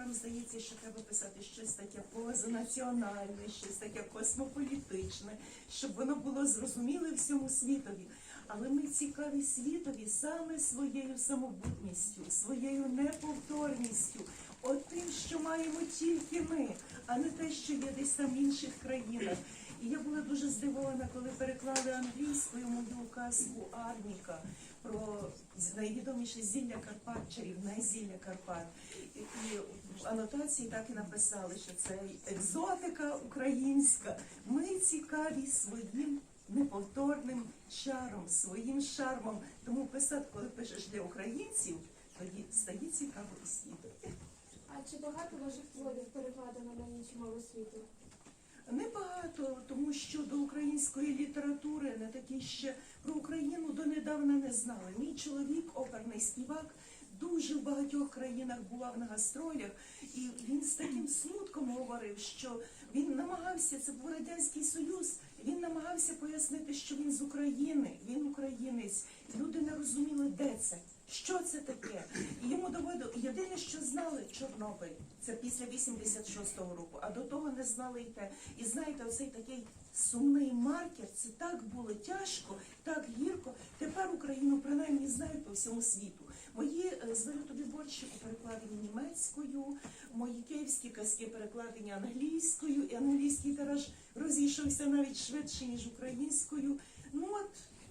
авторам здається, що треба писати щось таке позанаціональне, щось таке космополітичне, щоб воно було зрозуміле всьому світові. Але ми цікаві світові саме своєю самобутністю, своєю неповторністю, от тим, що маємо тільки ми, а не те, що є десь там в інших країнах. І я була дуже здивована, коли переклали англійською мою казку Арніка про найвідоміше зілля Карпат, чарівне зілля Карпат. І, в анотації так і написали, що це екзотика українська. Ми цікаві своїм неповторним чаром, своїм шармом. Тому писати, коли пишеш для українців, тоді стає цікаво і світу. А чи багато ваших творів перекладено на інші мови світу? Небагато, тому що до української літератури не такі ще про Україну донедавна не знали. Мій чоловік, оперний співак, дуже в багатьох країнах бував на гастролях, і він з таким смутком говорив, що він намагався, це був радянський союз. Він намагався пояснити, що він з України, він українець. Люди не розуміли, де це, що це таке. І йому доводило єдине, що Чорнобиль, це після 86-го року, а до того не знали і те. І знаєте, оцей такий сумний маркер, це так було тяжко, так гірко. Тепер Україну принаймні знають по всьому світу. Мої е, тобі борщі перекладені німецькою, мої київські казки перекладені англійською, і англійський тираж розійшовся навіть швидше, ніж українською. Ну от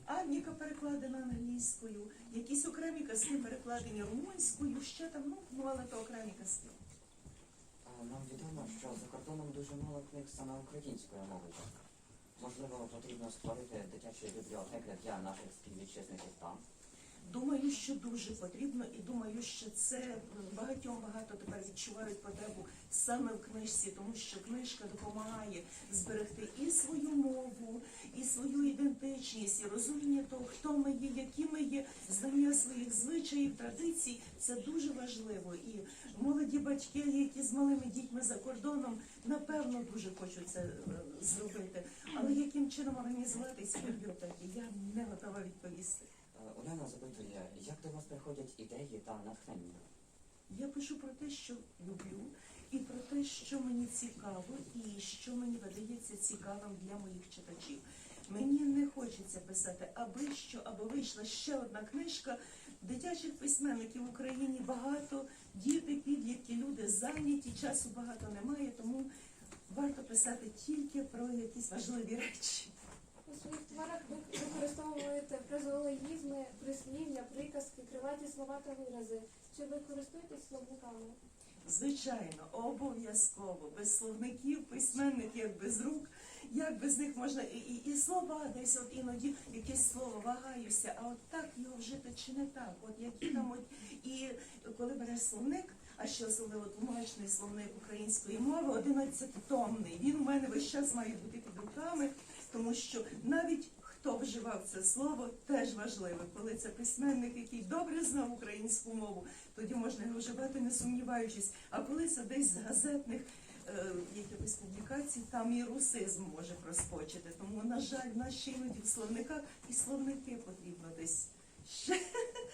Анніка перекладена англійською, якісь окремі казки перекладені румунською, ще там, ну, бували то окремі казки. Нам відомо, що за кордоном дуже мало книг саме українською мовою. Можливо, потрібно створити дитячі бібліотеки для наших співвітчизників там. Думаю, що дуже потрібно, і думаю, що це багатьом багато тепер відчувають потребу саме в книжці, тому що книжка допомагає зберегти і свою мову, і свою ідентичність, і розуміння того, хто ми є, які ми є, знання своїх звичаїв, традицій. Це дуже важливо. І молоді батьки, які з малими дітьми за кордоном, напевно дуже хочуть це е, зробити. Але яким чином організувати ці бібліотеки, я не готова відповісти. Уляна запитує, як до вас приходять ідеї та натхнення? Я пишу про те, що люблю, і про те, що мені цікаво, і що мені видається цікавим для моїх читачів. Мені не хочеться писати, аби що, аби вийшла ще одна книжка. Дитячих письменників в Україні багато, діти, підлітки, люди зайняті, часу багато немає, тому варто писати тільки про якісь важливі речі. У своїх творах ви використовуєте фразеологізми, прислів'я, приказки, криваті слова та вирази. Чи ви користуєтесь словниками? Звичайно, обов'язково. Без словників, письменник як без рук. Як без них можна і, і, і слова десь от іноді якесь слово вагаюся, а от так його вжити чи не так? От які там от і коли береш словник, а ще особливо тлумачний словник української мови, 11-томний. Він у мене весь час має бути під руками, тому що навіть хто вживав це слово, теж важливо. Коли це письменник, який добре знав українську мову, тоді можна його вживати, не сумніваючись. А коли це десь з газетних е, якихось публікацій, там і русизм може проскочити. Тому, на жаль, нас іноді в словниках і словники потрібно десь ще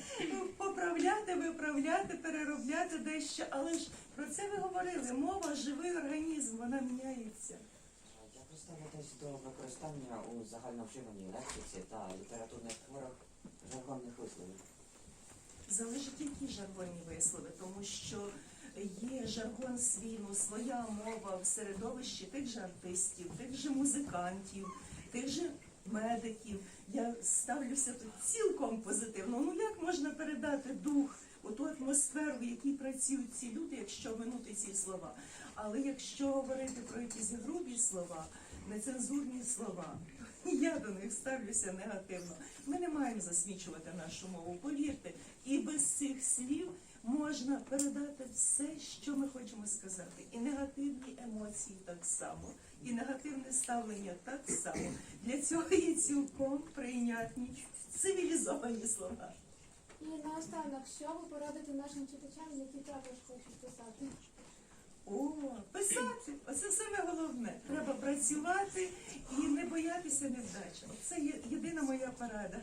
поправляти, виправляти, переробляти дещо. Але ж про це ви говорили. Мова живий організм, вона міняється. Як до використання у загальновживаній лексиці та літературних творах жаргонних висловів? Залежить які жаргонні вислови, тому що є жаргон свій, своя мова в середовищі тих же артистів, тих же музикантів, тих же медиків. Я ставлюся тут цілком позитивно. Ну як можна передати дух, оту атмосферу, в якій працюють ці люди, якщо минути ці слова? Але якщо говорити про якісь грубі слова, нецензурні слова, я до них ставлюся негативно. Ми не маємо засмічувати нашу мову. Повірте, і без цих слів можна передати все, що ми хочемо сказати. І негативні емоції так само, і негативне ставлення так само. Для цього є цілком прийнятні цивілізовані слова. І наостанок, що ви порадите нашим читачам, які також хочуть писати? О, писати, оце саме головне. Треба працювати і не боятися невдачі. Це єдина моя порада.